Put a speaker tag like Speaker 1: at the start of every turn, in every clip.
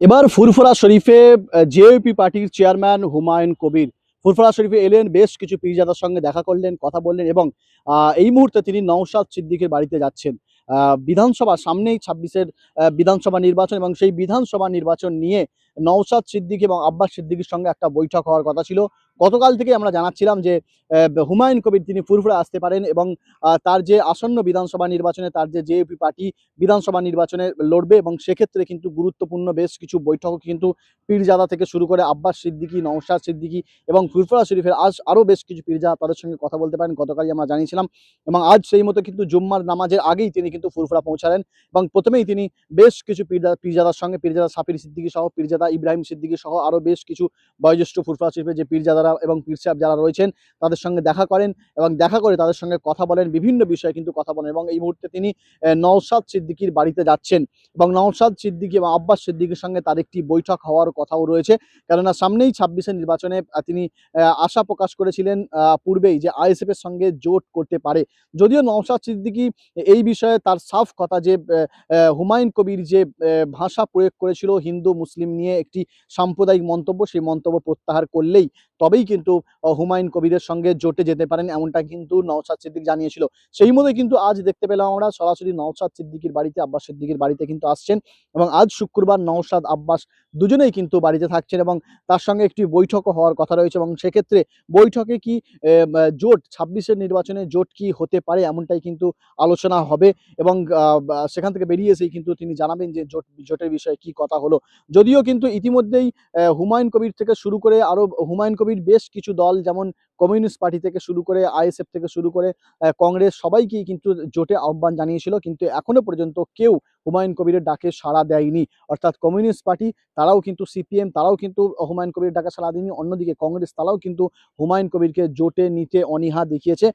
Speaker 1: এবার ফুরফুরা শরীফে জেওপি পার্টির চেয়ারম্যান হুমায়ুন কবির। ফুরফুরা শরীফে এলেন, বেশ কিছু পীরজাদার সঙ্গে দেখা করলেন, কথা বললেন এবং এই মুহূর্তে তিনি নওশাদ সিদ্দিকের বাড়িতে যাচ্ছেন। বিধানসভা সামনেই ছাব্বিশের বিধানসভা নির্বাচন এবং সেই বিধানসভা নির্বাচন নিয়ে নওশাদ সিদ্দিক এবং আব্বাস সিদ্দিকের সঙ্গে একটা বৈঠক হওয়ার কথা ছিল। গতকাল থেকে আমরা জানাচ্ছিলাম যে হুমায়ুন কবির তিনি ফুরফুরা আসতে পারেন এবং তার যে আসন্ন বিধানসভা নির্বাচনে তার যে জেএপি পার্টি বিধানসভা নির্বাচনে লড়বে এবং সেক্ষেত্রে কিন্তু গুরুত্বপূর্ণ বেশ কিছু বৈঠক কিন্তু পীরজাদা থেকে শুরু করে আব্বাস সিদ্দিকী, নওশাদ সিদ্দিকী এবং ফুরফুরা শরীফের আজ আরও বেশ কিছু পীরজাদা তাদের সঙ্গে কথা বলতে পারেন, গতকালই আমরা জানিয়েছিলাম। এবং আজ সেই মতো কিন্তু জুম্মার নামাজের আগেই তিনি কিন্তু ফুরফুরা পৌঁছালেন এবং প্রথমেই তিনি বেশ কিছু পীরজা, পীরজাদার সঙ্গে, পীরজাদা সাফির সিদ্দিকী সহ পীরজাদা ইব্রাহিম সিদ্দিকী সহ আরও বেশ কিছু বয়োজ্যেষ্ঠ ফুরফুরা শরীফের যে পীরজাদারা এবং পীর সাহেব যারা রয়েছেন তাদের সঙ্গে দেখা করেন এবং দেখা করে তাদের সঙ্গে কথা বলেন বিভিন্ন বিষয়ে কিন্তু কথা বলেন এবং এই মুহূর্তে তিনি আহ, নওশাদ সিদ্দিকীর বাড়িতে যাচ্ছেন এবং নওশাদ সিদ্দিকী এবং আব্বাস সিদ্দিকীর সঙ্গে তার একটি বৈঠক হওয়ার কথাও রয়েছে। কেননা সামনেই ছাব্বিশের নির্বাচনে তিনি আশা প্রকাশ করেছিলেন পূর্বেই যে আইএসএফের সঙ্গে জোট করতে পারে। যদিও নওশাদ সিদ্দিকী এই বিষয়ে তার সাফ কথা যে হুমায়ুন কবির যে ভাষা প্রয়োগ করেছিল হিন্দু মুসলিম নিয়ে একটি সাম্প্রদায়িক মন্তব্য, সেই মন্তব্য প্রত্যাহার করলেই তবেই কিন্তু হুমায়ুন কবিরের সঙ্গে জোটে যেতে পারেন এমনটা কিন্তু নওশাদ সিদ্দিক জানিয়েছিল। সেই মতোই কিন্তু আজ দেখতে পেলাম আমরা সরাসরি নওশাদ সিদ্দিকির বাড়িতে, আব্বাস সিদ্দিকির বাড়িতে কিন্তু আসছেন এবং আজ শুক্রবার নওশাদ, আব্বাস দুজনেই কিন্তু বাড়িতে থাকছেন এবং তার সঙ্গে একটি বৈঠকও হওয়ার কথা রয়েছে এবং সেক্ষেত্রে বৈঠকে কি জোট, ছাব্বিশের নির্বাচনে জোট কি হতে পারে এমনটাই কিন্তু আলোচনা হবে এবং সেখান থেকে বেরিয়ে এসেই কিন্তু তিনি জানাবেন যে জোট, জোটের বিষয়ে কি কথা হলো। যদিও কিন্তু ইতিমধ্যেই আহ, হুমায়ুন কবির থেকে শুরু করে আরও হুমায়ুন কবির বেশ কিছু দল যেমন কমিউনিস্ট পার্টি থেকে শুরু করে আইএসএফ থেকে শুরু করে কংগ্রেস সবাইকেই কিন্তু জোটে আহ্বান জানিয়েছিল কিন্তু এখনও পর্যন্ত কেউ হুমায়ুন কবিরের ডাকে সাড়া দেয়নি। অর্থাৎ কমিউনিস্ট পার্টি তারাও কিন্তু সিপিএম তারাও কিন্তু হুমায়ুন কবির ডাকে সাড়া দেয়নি অন্যদিকে কংগ্রেস তারাও কিন্তু হুমায়ুন কবিরকে জোটে নিতে অনীহা দেখিয়েছে।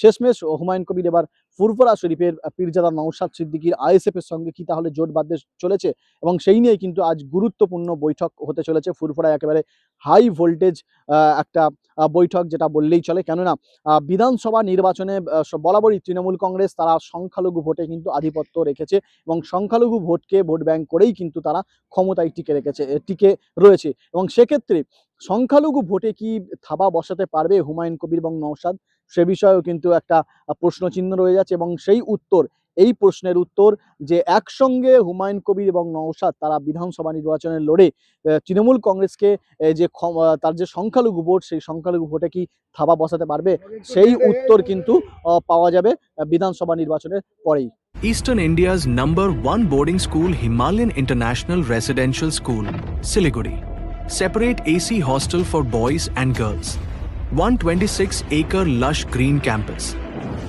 Speaker 1: শেষমেশ হুমায়ুন কবির এবার ফুরফুরা শরীফের পীরজাদা নওশাদ সিদ্দিকীর আইএসএফ এর সঙ্গে কি তাহলে জোট বাঁধতে চলেছে এবং সেই নিয়ে কিন্তু আজ গুরুত্বপূর্ণ বৈঠক হতে চলেছে ফুরফুরায় একেবারে হাই ভোল্টেজ একটা আহ, বৈঠক যেটা বললেই চলে। কেননা বিধানসভা নির্বাচনে বরাবরই তৃণমূল কংগ্রেস তারা সংখ্যালঘু ভোটে কিন্তু আধিপত্য রেখেছে এবং সংখ্যালঘু ভোটকে ভোট ব্যাংক করেই কিন্তু তারা ক্ষমতায় টিকে রেখেছে টিকে রয়েছে। এবং সেক্ষেত্রে সংখ্যালঘু ভোটে কি থাবা বসাতে পারবে হুমায়ুন কবির এবং নওশাদ? সে বিষয়েও কিন্তু একটা প্রশ্নচিহ্ন রয়ে যাচ্ছে এবং সেই উত্তর এই প্রশ্নের উত্তর যে একসঙ্গে হুমায়ুন কবির এবং নওশাদ তারা বিধানসভা নির্বাচনে লড়ে তৃণমূল কংগ্রেসকে যে তার যে সংখ্যালঘু ভোট সেই সংখ্যালঘু ভোটে কি থাবা বসাতে পারবে সেই উত্তর কিন্তু পাওয়া যাবে বিধানসভা নির্বাচনের পরেই
Speaker 2: Eastern India's number one boarding school, Himalayan International Residential School, Siliguri. Separate AC hostel for boys and girls. 126 acre lush green campus.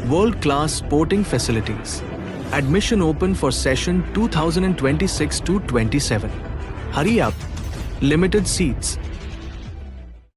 Speaker 2: World class sporting facilities. Admission open for session 2026 to 27. Hurry up. Limited seats.